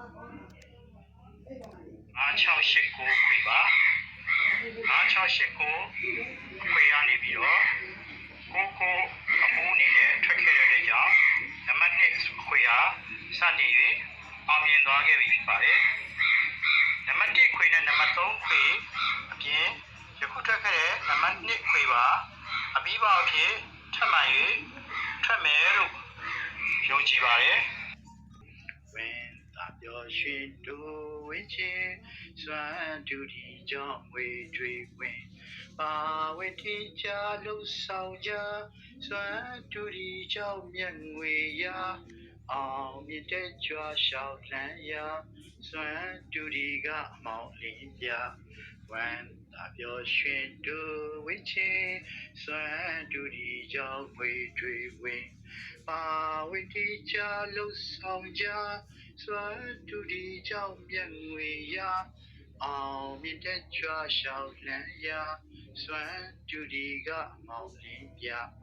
9689ခွေပါ9689ခွေရနေပြီးတော့ကိုကိုအမိုးအနေနဲ့ထွက်ခဲ့တဲ့အတွက်ကြောင့်နံပါတ်1ခွေဟာစတင်၍အောင်မြင်သွားခဲ့ပြီဖြစ်ပါတယ်နံပါတ်1ခွေနဲ့နံပါတ်3ခွေအပြင်ယခုထွက်ခဲ့တဲ့နံပါတ်2ခွေပါအပြီးပါအဖြစ်ထပ်မံ၍ထွက်မယ်လို့ယုံကြည်ပါတယ်ဝင်သာ ပြောရွှင်တို့ဝင်းချင်းစွမ်းတူဒီကြောင့်ဝေတွေဝင်ပါဝတိချလှဆောင်ကြစွမ်းတူဒီကြောင့်မြတ်ငွေရာအောင်မြင့်တဲ့ကြွားလျှောက်လန်းရာစွမ်းတူဒီကအမောင်လင်းပြဝမ်းသာ ပြောရွှင်တို့ဝင်းချင်းစွမ်းတူဒီကြောင့်ဝေတွေဝင်ပါဝိတိချလှဆောင်ကြစွမ်းတူဒီကြောင့်မြတ်ငွေရာအောင်မြင့်တဲ့ကြွားလျှောက်လန်းရာစွမ်းတူဒီကမောင်လင်းပြ